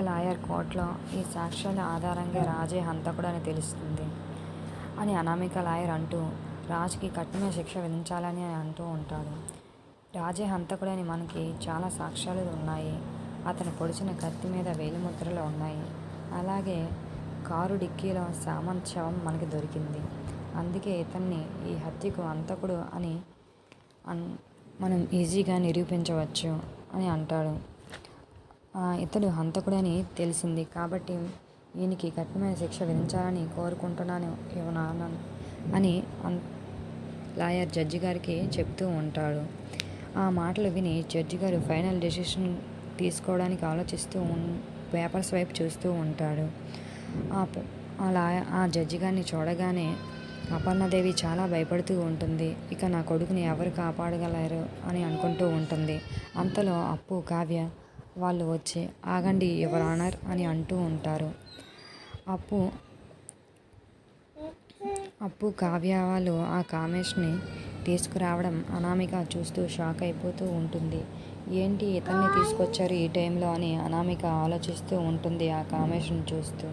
Lawyer కోర్టులో ఈ సాక్ష్యాల ఆధారంగా రాజే హంతకుడు అని తెలుస్తుంది అని అనామిక లాయర్ అంటూ రాజ్కి కఠిన శిక్ష విధించాలని అంటూ ఉంటాడు. రాజే హంతకుడని మనకి చాలా సాక్ష్యాలు ఉన్నాయి. అతను పొడిచిన కత్తి మీద వేలిముద్రలు ఉన్నాయి. అలాగే కారు డిక్కీలో సామంత్ శవం మనకి దొరికింది. అందుకే ఇతన్ని ఈ హత్యకు హంతకుడు అని అన్ మనం ఈజీగా నిరూపించవచ్చు అని అంటాడు. ఇతడు హంతకుడని తెలిసింది కాబట్టి ఈయనకి కఠినమైన శిక్ష విధించాలని కోరుకుంటున్నాను ఇవ్వనాను అని లాయర్ జడ్జి గారికి చెప్తూ ఉంటాడు. ఆ మాటలు విని జడ్జి గారు ఫైనల్ డెసిషన్ తీసుకోవడానికి ఆలోచిస్తూ ఉన్ పేపర్స్ వైపు చూస్తూ ఉంటాడు. ఆ లాయ ఆ జడ్జి గారిని చూడగానే అపర్ణదేవి చాలా భయపడుతూ ఉంటుంది. ఇక నా కొడుకుని ఎవరు కాపాడగలరు అని అనుకుంటూ ఉంటుంది. అంతలో అప్పు కావ్య వాళ్ళు వచ్చి ఆగండి యువర్ ఆనర్? అని అంటూ ఉంటారు. అప్పు అప్పు కావ్య వాళ్ళు ఆ కామేష్ని తీసుకురావడం అనామిక చూస్తూ షాక్ అయిపోతూ ఉంటుంది. ఏంటి ఇతన్ని తీసుకొచ్చారు ఈ టైంలో? అని అనామిక ఆలోచిస్తూ ఉంటుంది ఆ కామేష్ని చూస్తూ.